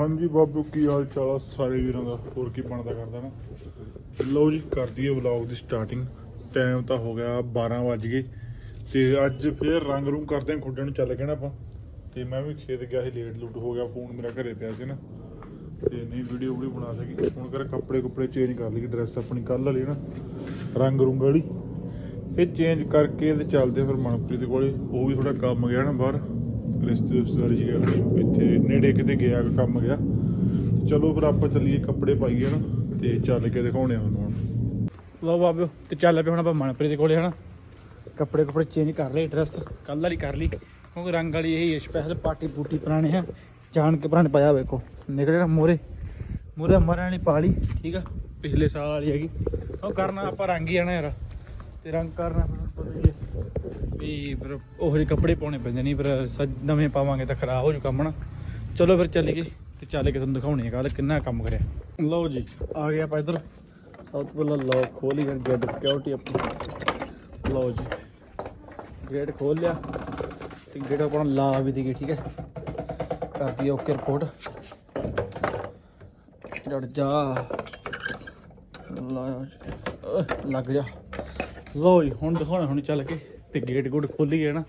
ਹਾਂਜੀ ਬਾਬੂ, ਕੀ ਹਾਲ ਚਾਲ ਆ? ਸਾਰੇ ਵੀਰਾਂ ਦਾ ਹੋਰ ਕੀ ਬਣਦਾ ਕਰਦਾ ਨਾ? ਲਓ ਜੀ ਕਰਦੀ ਹੈ ਵਲੌਗ ਦੀ ਸਟਾਰਟਿੰਗ ਟਾਈਮ ਤਾਂ ਹੋ ਗਿਆ 12 ਵੱਜ ਗਏ ਤੇ ਅੱਜ ਫੇਰ ਰੰਗ ਰੂਮ ਕਰਦੇ ਆਂ ਖੁੱਡਣ ਨੂੰ ਚੱਲ ਗਏ ਨਾ ਆਪਾਂ। ਤੇ ਮੈਂ ਵੀ ਖੇਤ ਗਿਆ ਸੀ ਲੇਟ ਲੂਟ ਹੋ ਗਿਆ ਫੋਨ ਮੇਰਾ ਘਰੇ ਪਿਆ ਸੀ ਨਾ। ਤੇ ਨਹੀਂ ਵੀਡੀਓ ਵੀ ਬਣਾ ਸਕੀ। ਹੁਣ ਕਰ ਕੱਪੜੇ ਕੁਪੜੇ ਚੇਂਜ ਕਰ ਲਈ ਡਰੈਸ ਆਪਣੀ ਕੱਲ ਵਾਲੀ ਨਾ, ਰੰਗ ਰੂੰਗ ਵਾਲੀ। ਇਹ ਚੇਂਜ ਕਰਕੇ ਤੇ ਚੱਲਦੇ ਫਿਰ ਮਨਪ੍ਰੀਤ ਕੋਲੇ। ਉਹ ਵੀ ਥੋੜਾ ਕੰਮ ਗਿਆ ਨਾ ਬਾਹਰ। ਰਿਸ਼ਤੇ ਰਿਸ਼ਤੇਦਾਰੀ ਚ ਗਿਆ ਇੱਥੇ ਨੇੜੇ ਕਿਤੇ ਗਿਆ ਕੰਮ ਗਿਆ। ਚਲੋ ਫਿਰ ਆਪਾਂ ਚੱਲੀਏ ਕੱਪੜੇ ਪਾਈਏ ਨਾ ਤੇ ਚੱਲ ਕੇ ਦਿਖਾਉਣੇ ਆ ਉਹਨੂੰ ਹੁਣ। ਲਓ ਬਾਬਿਓ, ਤੇ ਚੱਲ ਪਿਆ ਹੁਣ ਆਪਾਂ ਮਨਪ੍ਰੀਤ ਦੇ ਕੋਲੇ ਹਨਾ। ਕੱਪੜੇ ਕੱਪੜੇ ਚੇਂਜ ਕਰ ਲਏ ਡਰੈਸ ਕੱਲ ਵਾਲੀ ਕਰ ਲਈ। ਕਿਉਂਕਿ ਰੰਗ ਵਾਲੀ ਇਹੀ ਸਪੈਸ਼ਲ ਪਾਰਟੀ ਪੂਟੀ ਪੁਰਾਣੇ ਆ। ਜਾਣ ਕੇ ਪੁਰਾਣੇ ਪਾਇਆ ਵੇਖੋ, ਨਿਕਲੇ ਨਾ ਮੋਰੇ। ਮੋਰੇ ਮਰਾਂ ਵਾਲੀ ਪਾ ਲਈ, ਠੀਕ ਆ? ਪਿਛਲੇ ਸਾਲ ਵਾਲੀ ਹੈਗੀ। ਉਹ ਕਰਨਾ ਆਪਾਂ ਰੰਗ ਹੀ ਆਣਾ ਯਾਰ, ਤੇ ਰੰਗ ਕਰਨਾ ਪਤਾ ਹੀ ਵੀ ਫਿਰ ਉਹੋ ਜਿਹੇ ਕੱਪੜੇ ਪਾਉਣੇ ਪੈਂਦੇ ਨਹੀਂ ਫਿਰ ਸੱਜ ਨਵੇਂ ਪਾਵਾਂਗੇ ਤਾਂ ਖਰਾਬ ਹੋ ਜੂ ਕੰਮ ਨਾ ਚਲੋ ਫਿਰ ਚੱਲੀਏ ਤੇ ਚੱਲ ਕੇ ਤੁਹਾਨੂੰ ਦਿਖਾਉਣੇ ਆ ਕੱਲ ਕਿੰਨਾ ਕੰਮ ਕਰਿਆ। ਲਓ ਜੀ ਆ ਗਿਆ ਆਪਾਂ ਇੱਧਰ। ਸਭ ਤੋਂ ਪਹਿਲਾਂ ਲੌਕ ਖੋਲ ਗਏ ਗੇਟ ਸਿਕਿਉਰਿਟੀ ਆਪਣੀ। ਲਓ ਜੀ ਗੇਟ ਖੋਲ ਲਿਆ ਤੇ ਗੇਟ ਆਪਣਾ ਲਾ ਵੀ ਦੀ ਠੀਕ ਹੈ? ਕਰਦੀ ਓਕੇ ਰਿਪੋਰਟ ਜੜ ਜਾ। ਲਾ ਅਹ, ਲੱਗ ਜਾ। ਲਓ ਜੀ, ਹੁਣ ਦਿਖਾਉਣਾ ਹੁਣ ਚੱਲ ਕੇ ਤੇ ਗੇਟ ਗੁੱਡ ਖੋਲੀ ਗਏ ਨਾ।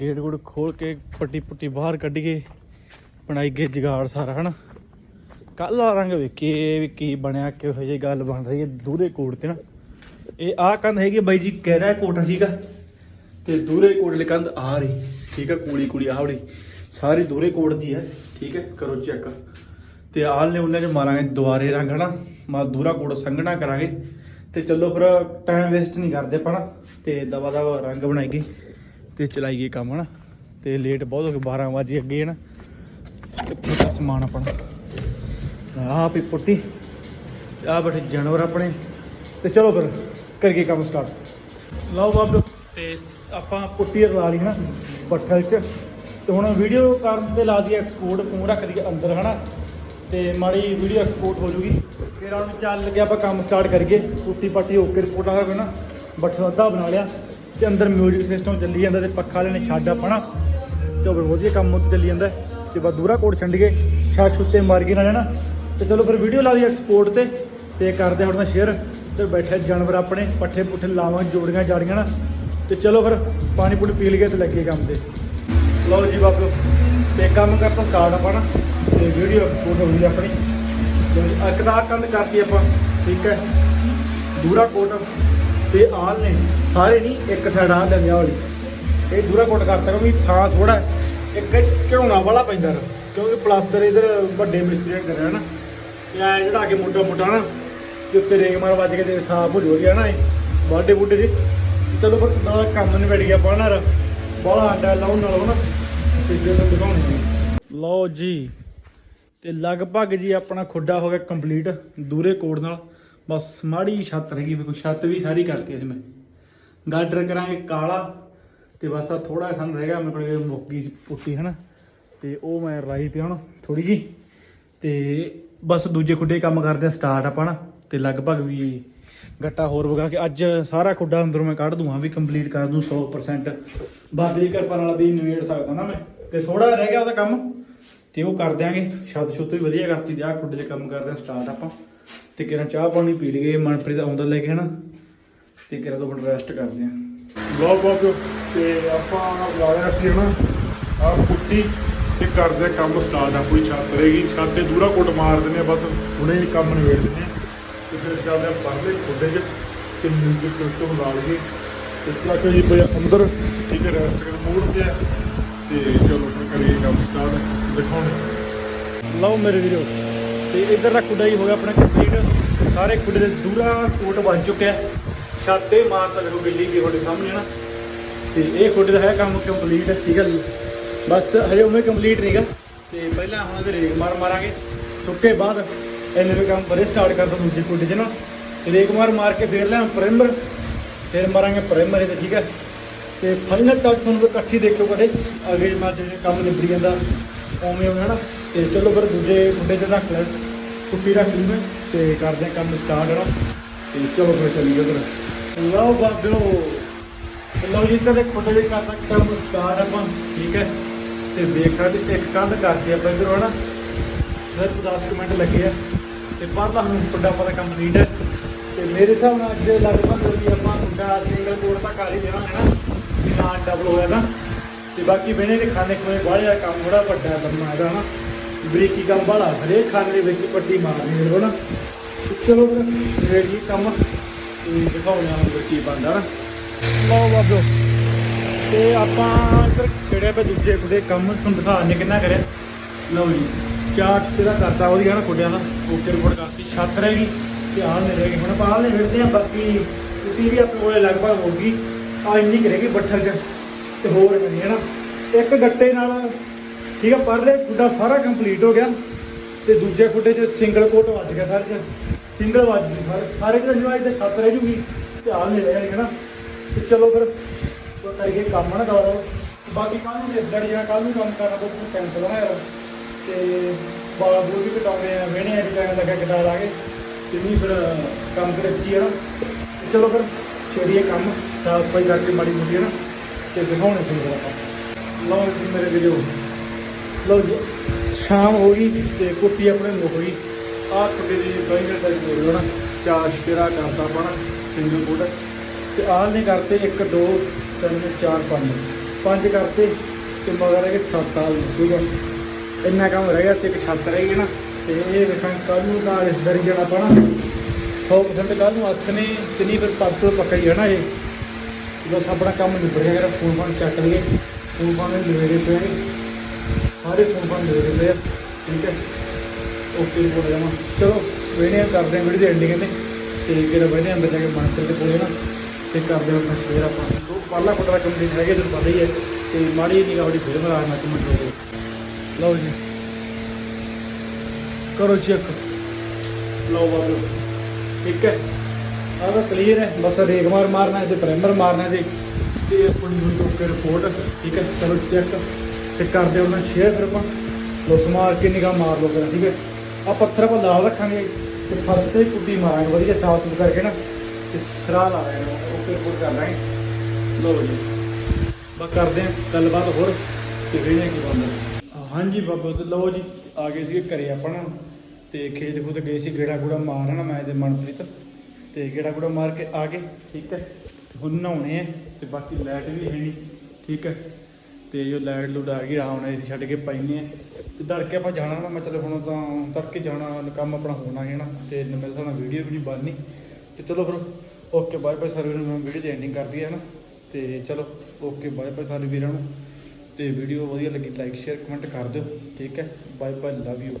ਗੇਟ ਗੁੱਡ ਖੋਲ ਕੇ ਪੱਟੀ ਪੁੱਟੀ ਬਾਹਰ ਕੱਢੀਏ ਬਣਾਈ ਗਏ ਜਗਾੜ ਸਾਰਾ, ਹਨਾ। ਕੱਲ ਵਾਲਾ ਰੰਗ ਵੇਖੀਏ, ਵੀ ਕੀ ਬਣਿਆ, ਕਿਹੋ ਜਿਹੀ ਗੱਲ ਬਣ ਰਹੀ ਹੈ, ਦੂਰੇ ਕੋਟ ਤੇ ਨਾ। ਇਹ ਆਹ ਕੰਧ ਹੈਗੀ ਬਾਈ ਜੀ ਕਹਿ ਰਿਹਾ ਕੋਟ ਠੀਕ ਆ ਤੇ ਦੂਰੇ ਕੋਟ ਵਾਲੀ ਕੰਧ ਆ ਰਹੀ, ਠੀਕ ਆ ਕੂੜੀ ਕੂੜੀ ਆ ਸਾਰੀ ਦੂਰੇ ਕੋਟ ਦੀ ਹੈ, ਠੀਕ ਹੈ, ਕਰੋ ਚੈੱਕ। ਤੇ ਆਲ ਨੇ ਉਹਨਾਂ ਚ ਮਾਰਾਂਗੇ ਦੁਆਰੇ ਰੰਗ, ਹਨਾ। ਮਾ ਦੂਰਾ ਕੋਟ ਸੰਘਣਾ ਕਰਾਂਗੇ। ਤੇ ਚਲੋ ਫਿਰ ਟਾਈਮ ਵੇਸਟ ਨਹੀਂ ਕਰਦੇ ਆਪਾਂ ਨਾ, ਤੇ ਦਵਾ ਦਵਾ ਰੰਗ ਬਣਾਈਏ, ਤੇ ਚਲਾਈਏ ਕੰਮ ਨਾ ਤੇ ਲੇਟ ਬਹੁਤ ਹੋ ਗਏ 12 ਵਜੇ ਅੱਗੇ ਹਨਾ। ਕਿੱਥੇ ਦਾ ਸਮਾਨ ਆਪਣਾ। ਆਹ ਵੀ ਪੁੱਟੀ ਆ ਬੈਠੇ ਜਾਨਵਰ ਆਪਣੇ। ਤੇ ਚਲੋ ਫਿਰ, ਕਰੀਏ ਕੰਮ ਸਟਾਰਟ ਲਓ ਬਾਬੂ, ਤੇ ਆਪਾਂ ਪੁੱਟੀ ਲਾ ਲਈ ਹਨਾ ਪੱਠਲ ਚ। ਤੇ ਹੁਣ ਵੀਡੀਓ ਕਰਨ ਤੇ ਲਾ ਦਈਏ ਐਕਸਪੋਰਟ ਫੋਨ ਰੱਖ ਦਈਏ ਅੰਦਰ ਹਨਾ। ਤੇ ਮਾੜੀ ਵੀਡੀਓ ਐਕਸਪੋਰਟ ਹੋ ਜੂਗੀ। ਫਿਰ ਹੁਣ ਚੱਲ ਕੇ ਆਪਾਂ ਕੰਮ ਸਟਾਰਟ ਕਰੀਏ। ਪੁੱਟੀ ਪੱਟੀ ਓਕੇ ਰਿਪੋਰਟ ਆ ਨਾ। ਬੱਠਾ ਅੱਧਾ ਬਣਾ ਲਿਆ ਤੇ ਅੰਦਰ ਮਿਊਜ਼ਿਕ ਸਿਸਟਮ ਚੱਲੀ ਜਾਂਦਾ ਤੇ ਪੱਖਾ ਲੈਣੇ ਛੱਡ ਆਪਾਂ ਨਾ ਤੇ ਫਿਰ ਵਧੀਆ ਕੰਮ ਉੱਤੇ ਚੱਲੀ ਜਾਂਦਾ। ਹੈ। ਤੇ ਬਸ ਦੂਰਾ ਕੋਟ ਛੰਡ ਗਏ ਛੱਤ ਛੁੱਤੇ ਮਾਰ ਕੇ ਨਾ ਨਾ ਤੇ ਚਲੋ ਫਿਰ ਵੀਡੀਓ ਲਾ ਲਈ ਐਕਸਪੋਰਟ ਤੇ। ਤੇ ਕਰਦੇ ਹੁਣ ਸ਼ੇਅਰ ਤੇ ਬੈਠੇ ਜਾਨਵਰ ਆਪਣੇ ਪੱਠੇ ਪੁੱਠੇ ਲਾਵਾਂ, ਜੋੜੀਆਂ ਜਾੜੀਆਂ ਨਾ। ਤੇ ਚਲੋ ਫਿਰ ਪਾਣੀ ਪੂਣੀ ਪੀ ਲਈਏ ਤੇ ਲੱਗੇ ਕੰਮ ਤੇ। ਲਓ ਜੀ ਬਾਬੂ ਤੇ ਕੰਮ ਕਰਤਾ ਸਟਾਰਟ ਆਪਾਂ ਨਾ। ਤੇ ਵੀਡੀਓ ਐਕਸਪੋਰਟ ਹੋ ਗਈ ਆਪਣੀ। ਤੇ ਇੱਕ ਦਾ ਕੰਧ ਕਰਤੀ ਆਪਾਂ, ਠੀਕ ਹੈ? ਦੂਰਾ ਕੋਟ ਤੇ ਆਲ ਨੇ, ਸਾਰੇ ਨਹੀਂ, ਇੱਕ ਸਾਈਡ ਆ ਲੈਂਦੇ ਵਾਲੀ। ਇਹ ਦੂਰਾ ਕੋਟ ਕਰਤਾ ਕਿਉਂਕਿ ਥਾਂ ਥੋੜਾ ਇੱਕ ਝੋਣਾ ਵਾਲਾ ਪੈਂਦਾ ਨਾ ਕਿਉਂਕਿ ਪਲਾਸਟਰ ਇਧਰ ਵੱਡੇ ਮਿਸਤਰੀਆਂ ਕਰਿਆ ਨਾ। ਤੇ ਐ ਜਿਹੜਾ ਕੇ ਮੋਟਾ ਮੋਟਾ ਨਾ ਤੇ ਉੱਤੇ ਰੇਗ ਮਾਰ ਵੱਜ ਕੇ ਤੇ ਸਾਫ਼ ਹੋ ਗਿਆ ਨਾ ਇਹ? ਬਾਡੇ ਬੁੱਡੇ ਜੀ ਚਲੋ ਪਰ ਨਾਲ ਕੰਮ ਨਹੀਂ ਬੈਠ ਗਿਆ ਬਾਹਰ ਬਾਹਲਾ ਆਟਾ ਲਾਉਣ ਨਾਲ ਨਾ, ਤੇ ਜਦੋਂ ਦਿਖਾਉਣੀ ਲਓ ਜੀ। ਤੇ ਲਗਭਗ ਜੀ ਆਪਣਾ ਖੁੱਡਾ ਹੋ ਗਿਆ ਕੰਪਲੀਟ, ਦੂਰੇ ਕੋਡ ਨਾਲ। ਬਸ ਮਾੜੀ ਛੱਤ ਰਹਿ ਗਈ, ਵੇਖੋ, ਛੱਤ ਵੀ ਸਾਰੀ ਕਰਤੀ ਅਸੀਂ ਮੈਂ। ਗਾਰਡਰ ਕਰਾਂਗੇ ਕਾਲਾ, ਤੇ ਬਸ ਆ ਥੋੜਾ ਸਾਨੂੰ ਰਹਿ ਗਿਆ, ਮੇਰੇ ਕੋਲ ਮੁੱਕੀ ਸੀ ਪੁੱਟੀ ਹਨਾ। ਤੇ ਉਹ ਮੈਂ ਰਾਈ ਪਿਆ ਹੁਣ ਥੋੜੀ ਜੀ ਤੇ ਬਸ ਦੂਜੇ ਖੁੱਡੇ ਕੰਮ ਕਰਦੇ ਆ ਸਟਾਰਟ ਆਪਾਂ ਨਾ, ਤੇ ਲਗਭਗ ਵੀ ਗੱਟਾ ਹੋਰ ਵਗਾ ਕੇ ਅੱਜ ਸਾਰਾ ਖੁੱਡਾ ਅੰਦਰੋਂ ਮੈਂ ਕੱਢ ਦੂੰਗਾ, ਵੀ ਕੰਪਲੀਟ ਕਰ ਦੂੰ 100% ਬਾਬੇ ਦੀ ਕਿਰਪਾ ਨਾਲ ਵੀ ਨਿਬੇੜ ਸਕਦਾ ਨਾ ਮੈਂ। ਤੇ ਥੋੜਾ ਰਹਿ ਗਿਆ ਉਹਦਾ ਕੰਮ। ਤੇ ਉਹ ਕਰ ਦਿਆਂਗੇ। ਛੱਤ ਛੁੱਤ ਵੀ ਵਧੀਆ ਕਰਤੀ ਤੇ ਆਹ ਖੁੱਡੇ ਦੇ ਕੰਮ ਕਰਦੇ ਆ ਸਟਾਰਟ ਆਪਾਂ। ਤੇ ਕਿਰਾਂ ਚਾਹ ਪਾਣੀ ਪੀ ਲਈਏ, ਮਨਪ੍ਰੀਤ ਆਉਂਦਾ ਲੈ ਕੇ ਹਨਾ। ਤੇ ਕਿਰਾਂ ਤੋਂ ਫਿਰ ਰੈਸਟ ਕਰਦੇ ਆ। ਲਓ ਬਾਬੂ ਤੇ ਆਪਾਂ ਲਾਇਆ ਸੀ ਨਾ ਆ ਪੁੱਟੀ ਤੇ ਕਰਦੇ ਆ ਕੰਮ ਸਟਾਰਟ ਆ, ਕੋਈ ਛੱਤ ਰਹੇਗੀ। ਛੱਤ ਤੇ ਦੂਰਾ ਕੋਟ ਮਾਰ ਦਿੰਦੇ ਆ ਬਸ, ਹੁਣੇ ਹੀ ਕੰਮ ਨਿਬੇੜ ਦਿੰਦੇ ਆ। ਤੇ ਫਿਰ ਚੱਲਦੇ ਆ ਪਰਲੇ ਖੁੱਡੇ 'ਚ ਤੇ ਮਿਊਜ਼ਿਕ ਸਿਸਟਮ ਲਾ ਲਈਏ। ਤੇ ਚੱਕ ਜੀ ਅੰਦਰ, ਠੀਕ ਹੈ ਰੈਸਟ ਕਰ ਮੂਡ ਤੇ ਆ। ਤੇ ਚਲੋ ਫਿਰ ਕਰੀਏ ਕੰਮ ਸਟਾਰਟ ਦਿਖਾਉਣੇ ਲਓ ਮੇਰੇ ਵੀਰੋ, ਤੇ ਇਧਰ ਦਾ ਖੁੱਡਾ ਹੀ ਹੋ ਗਿਆ ਆਪਣਾ ਕੰਪਲੀਟ ਸਾਰੇ ਖੁੱਡੇ ਦੇ ਦੂਰਾ ਕੋਟ ਬਣ ਚੁੱਕਿਆ ਹੈ। ਛੱਤ ਤੇ ਮਾਰ ਤਾਂ ਦੇਖੋ ਬਿੱਲੀ ਕੀ ਤੁਹਾਡੇ ਸਾਹਮਣੇ ਹੈ ਨਾ। ਤੇ ਇਹ ਖੁੱਡੇ ਦਾ ਹੈ ਕੰਮ ਕੰਪਲੀਟ ਠੀਕ ਹੈ ਬਸ ਹਜੇ ਉਵੇਂ ਕੰਪਲੀਟ ਨਹੀਂਗਾ। ਤੇ ਪਹਿਲਾਂ ਹੁਣ ਇਹਦੇ ਰੇਕ ਮਾਰ ਮਾਰਾਂਗੇ। ਸੁੱਕੇ ਬਾਅਦ ਇਹਨੇ ਵੀ ਕੰਮ ਪਰੇ ਸਟਾਰਟ ਕਰਦਾ ਦੂਜੇ ਖੁੱਡੇ 'ਚ ਨਾ। ਤੇ ਰੇਕ ਮਾਰ ਮਾਰ ਕੇ ਫੇਰ ਲੈ ਪ੍ਰਾਈਮਰ ਫਿਰ ਮਾਰਾਂਗੇ ਪ੍ਰਾਈਮਰ ਇਹਦੇ, ਠੀਕ ਹੈ ਤੇ ਫਾਈਨਲ ਟੱਚ ਤੁਹਾਨੂੰ ਇਕੱਠੀ ਦੇਖਿਓ ਕਦੇ ਅਗੇ ਮੈਂ ਜਿਵੇਂ ਕੰਮ ਨਿਬੜੀ ਜਾਂਦਾ, ਉਵੇਂ ਉਵੇਂ ਹਨਾ ਤੇ ਚਲੋ ਫਿਰ ਦੂਜੇ ਮੁੰਡੇ 'ਚ ਰੱਖ ਲੈ ਕੁੱਟੀ ਰੱਖ ਲਈ ਮੈਂ, ਤੇ ਕਰਦੇ ਹਾਂ ਕੰਮ ਸਟਾਰਟ ਹਨਾ। ਤੇ ਚਲੋ ਫਿਰ ਚੱਲੀਏ ਉਧਰ। ਲਓ ਬਾਬਿਓ, ਲਓ ਜੀ ਤੇ ਖੁੱਡੇ ਦੇ ਕਰਦਾ ਕੰਮ ਸਟਾਰਟ ਆਪਾਂ, ਠੀਕ ਹੈ। ਤੇ ਦੇਖ ਸਕਦੇ, ਇੱਕ ਕੰਧ ਕਰਤੀ ਆਪਾਂ ਇਧਰੋਂ ਹਨਾ। ਫਿਰ 10 ਕੁ ਮਿੰਟ ਲੱਗੇ ਆ। ਤੇ ਪਰਲਾ ਹੁਣ ਵੱਡਾ ਪਤਾ ਕੰਪਲੀਟ ਹੈ। ਤੇ ਮੇਰੇ ਹਿਸਾਬ ਨਾਲ ਅੱਜ ਲਗਭਗ ਵੀ ਆਪਾਂ ਮੁੰਡਾ ਸਿੰਗਲ ਕੋਡ ਤਾਂ ਕਰ ਹੀ ਦੇਣਾ ਹੈ ਨਾ। ਵੀ ਡਬਲ ਹੋਇਆ ਨਾ, ਤੇ ਬਾਕੀ ਬਣੇ ਦੇ ਖਾਣੇ ਖੋਏ ਬਾਹਰ ਕੰਮ ਥੋੜਾ ਵੱਡਾ ਕਰਨਾ ਹੈਗਾ ਨਾ। ਬਰੀਕੀ ਕੰਮ ਬਾਹਲਾ ਹਰੇਕ ਖਾਨੇ ਦੇ ਵਿੱਚ ਪੱਟੀ ਮਾਰਨੀ ਹੈ ਨਾ ਚਲੋ ਫਿਰ ਰੇਡੀ ਕੰਮ। ਤੇ ਦਿਖਾਉਣਾ ਹੁਣ ਕੀ ਬਣਦਾ ਨਾ। ਲਓ ਬਾਬੋ, ਤੇ ਆਪਾਂ ਇੱਧਰ ਛੇੜਿਆ ਪਏ ਦੂਜੇ ਕੁੜੇ ਕੰਮ ਤੁਹਾਨੂੰ ਦਿਖਾਣੇ ਕਿੰਨਾ ਕਰਿਆ। ਲਓ ਜੀ, ਚਾਰ ਤੇਰਾ ਕਰਤਾ ਉਹਦੀ ਨਾ ਕੁੜਿਆਂ ਦਾ। ਓਕੇ ਰਿਪੋਰਟ ਕਰਤੀ, ਛੱਤ ਰਹਿ ਗਈ ਤੇ ਆਹ ਨਹੀਂ ਰਹਿ ਗਈ। ਹੁਣ ਆਪਾਂ ਆਹ ਨਹੀਂ ਫਿਰਦੇ ਆ ਬਾਕੀ ਤੁਸੀਂ ਵੀ ਆਪਣੇ ਕੋਲੇ ਲਗਭਗ ਹੋ ਗਈ। ਆ ਇੰਨੀ ਕਰੇਗੀ ਰਹਿ ਬੱਠਲ ਚ ਤੇ ਹੋਰ ਨਹੀਂ, ਹੈ ਨਾ? ਇੱਕ ਗੱਟੇ ਨਾਲ, ਠੀਕ ਆ, ਪਰਲੇ ਗੁੱਡਾ ਸਾਰਾ ਕੰਪਲੀਟ ਹੋ ਗਿਆ ਤੇ ਦੂਜੇ ਖੁੱਡੇ 'ਚ ਸਿੰਗਲ ਕੋਟ ਵੱਜ ਗਿਆ ਸਾਰੇ 'ਚ ਸਿੰਗਲ ਵੱਜ ਗਈ ਸਾਰੇ। ਸਾਰੇ ਚ ਜਵਾਈ ਤੇ ਛੱਤ ਰਹਿ ਜੂਗੀ ਤੇ ਹਾਲ ਨਹੀਂ ਰਹਿ ਜਾਣੀ ਨਾ? ਤੇ ਚਲੋ ਫਿਰ, ਉਹ ਕਰਕੇ ਕੰਮ ਨਾ ਕਰੋ ਬਾਕੀ ਕੱਲ ਨੂੰ ਰਿਸ਼ਤੇਦਾਰ ਜਿਹੜਾ ਕੱਲ ਨੂੰ ਕੰਮ ਕਰਨਾ, ਉਹ ਕੈਂਸਲ ਹੋਣਾ ਯਾਰ। ਤੇ ਬਾਲ ਬੂਲ ਵੀ ਕਟਾਉਣੇ ਆ ਵੇਣੇ ਆ ਟਾਈਮ ਲੱਗਾ ਕਿਦਾਂ ਲਾਗੇ ਤੇ ਨਹੀਂ ਫਿਰ ਕੰਮ ਕਰ ਅੱਛੀ ਚਲੋ ਫਿਰ, ਛੇੜੀਏ ਕੰਮ। ਸਾਫ਼ ਸਫ਼ਾਈ ਕਰਕੇ ਮਾੜੀ ਮੋਟੀ ਹੈ ਨਾ, ਤੇ ਦਿਖਾਉਣੇ ਫਿਰ ਆਪਾਂ। ਲਓ ਜੀ ਮੇਰੇ ਵੀਡੀਓ ਲਓ ਜੀ, ਸ਼ਾਮ ਹੋ ਗਈ ਤੇ ਕੁੱਟੀ ਆਪਣੇ ਮੁੱਕ ਗਈ। ਆਹ ਕੁੱਟੀ ਦੀ ਦਵਾਈ ਦੇ ਤੱਕ ਦੇ ਨਾ ਚਾਰ ਸ਼ੇਰਾ ਕਰਤਾ ਆਪਣਾ ਸਿੰਗਲ ਕੋਡ ਤੇ ਆਹ ਨੇ ਕਰਤੇ 1 2 3 4 5 ਪੰਜ ਕਰਤੇ ਤੇ ਮਗਰ ਹੈਗੇ 7 ਆਲ ਠੀਕ ਹੈ। ਇੰਨਾ ਕੰਮ ਰਹਿ ਗਿਆ ਤੇ ਇੱਕ ਛੱਤ ਰਹਿ ਗਈ ਨਾ, ਤੇ ਇਹ ਵੇਖਾਂ ਕੱਲ ਨੂੰ ਤਾਂ ਰਿਸ਼ਤੇਦਾਰੀ ਜਾਣਾ ਪੈਣਾ। 100% ਕੱਲ ਨੂੰ ਹੱਥ ਨੇ, ਤੇ ਫਿਰ ਪਰਸੋਂ ਪੱਕਾ ਹੀ ਹੈ ਨਾ ਇਹ। ਬਸ ਆਪਣਾ ਕੰਮ ਨਿਬੜ ਗਿਆ ਜਿਹੜਾ ਫੋਨ ਫਾਨ ਚੱਕ ਲਈਏ, ਫੋਨ ਫਾਨ ਨਿਬੜੇ ਪਏ ਨੇ। ਸਾਰੇ ਫੋਨ ਫਾਨ ਨਿਬੜੇ ਪਏ ਠੀਕ ਹੈ? ਓਕੇ ਰਿਪੋਰਟ ਜਾਵਾਂ ਚਲੋ ਵੇਣੇ ਕਰਦੇ ਆਂ ਵੀਡੀਓ ਦੀ ਐਂਡਿੰਗ ਤੇ ਤੇ ਜਿਹੜਾ ਵੇਣੇ ਅੰਦਰ ਜਾ ਕੇ ਮਾਨਸਰ ਦੇ ਕੋਲੇ ਨਾ, ਤੇ ਕਰਦੇ ਹਾਂ ਆਪਣਾ ਸ਼ੇਅਰ ਆਪਾਂ। ਉਹ ਪਹਿਲਾ ਕੁੱਟਾ ਕੰਪਲੀਟ ਰਹਿ ਗਿਆ ਤੁਹਾਨੂੰ ਪਤਾ ਹੀ ਹੈ, ਤੇ ਮਾੜੀ ਨਿਗਾਹ ਵਾਲੀ ਫਿਰ ਮਰਾ ਨਾ ਕਮੈਂਟ ਹੋ ਲਓ ਜੀ। ਕਰੋ ਚੈੱਕ ਲਓ ਬਾਬੂ। ਠੀਕ ਹੈ? ਆਹ ਤਾਂ ਕਲੀਅਰ ਹੈ, ਬਸ ਰੇਗ ਮਾਰ ਮਾਰਨਾ ਹੈ ਤੇ ਪ੍ਰਾਈਮਰ ਮਾਰਨਾ ਤੇ ਤੇ ਇਸ ਕੋਲ ਨੂੰ ਓਕੇ ਰਿਪੋਰਟ ਠੀਕ ਹੈ, ਚਲੋ ਚੈੱਕ ਤੇ ਕਰਦੇ ਉਹਨਾਂ ਸ਼ੇਅਰ ਫਿਰ ਆਪਾਂ। ਲੋ ਮਾਰ ਕੇ ਨਿਗਾਹ ਮਾਰ ਲਓ ਫਿਰ, ਠੀਕ ਹੈ। ਆ ਪੱਥਰ ਆਪਾਂ ਲਾਲ ਰੱਖਾਂਗੇ ਤੇ ਫਰਸ਼ ਤੇ ਕੁੱਟੀ ਮਾਰਾਂਗੇ, ਵਧੀਆ ਸਾਫ਼ ਸੁਥਰਾ ਕਰਕੇ ਨਾ। ਤੇ ਸਰਾ ਲਾ ਲੈਣਾ ਓਕੇ ਰਿਪੋਰਟ ਕਰ ਲਾਂਗੇ ਲਓ ਜੀ। ਬਸ ਕਰਦੇ ਹਾਂ ਗੱਲਬਾਤ ਹੋਰ, ਤੇ ਵੇਖਦੇ ਕੀ ਬਣਦਾ। ਹਾਂਜੀ ਬਾਬਾ ਤੇ ਲਓ ਜੀ, ਆ ਗਏ ਸੀਗੇ ਘਰੇ ਆਪਣਾ ਤੇ ਖੇਤ ਖੁੱਤ ਗਏ ਸੀ ਗੇੜਾ ਗੂੜਾ ਮਾਰਨਾ ਮੈਂ ਤੇ ਮਨਪ੍ਰੀਤ। ਤੇ ਗੇੜਾ ਗੂੜਾ ਮਾਰ ਕੇ ਆ ਗਏ, ਠੀਕ ਹੈ? ਤੇ ਹੁਣ ਨਹਾਉਣੇ ਆ ਤੇ ਬਾਕੀ ਲਾਈਟ ਵੀ ਹੈ ਨਹੀਂ, ਠੀਕ ਹੈ? ਤੇ ਜੋ ਲਾਈਟ ਲੂਟ ਆ ਗਈ, ਆਰਾਮ ਨਾਲ ਛੱਡ ਕੇ ਪੈਨੇ ਆ। ਤੇ ਤੜਕੇ ਆਪਾਂ ਜਾਣਾ ਨਾ ਮਤਲਬ ਹੁਣ ਤਾਂ ਤੜਕੇ ਜਾਣਾ ਕੰਮ ਆਪਣਾ ਹੋਣਾ ਹੈ ਨਾ ਤੇ ਮੇਰੇ ਹਿਸਾਬ ਨਾਲ ਵੀਡੀਓ ਵੀ ਨਹੀਂ ਬਣਨੀ। ਤੇ ਚਲੋ ਫਿਰ ਓਕੇ ਬਾਏ ਬਾਏ ਸਾਰੇ ਵੀਰਾਂ ਨੂੰ ਵੀਡੀਓ ਦੀ ਐਂਡਿੰਗ ਕਰਦੀ ਹੈ ਨਾ ਤੇ ਚਲੋ ਓਕੇ ਬਾਏ ਬਾਏ ਸਾਰੇ ਵੀਰਾਂ ਨੂੰ। ਤੇ ਵੀਡੀਓ ਵਧੀਆ ਲੱਗੀ ਲਾਈਕ ਸ਼ੇਅਰ ਕਮੈਂਟ ਕਰ ਦਿਓ, ਠੀਕ ਹੈ? Bye bye love you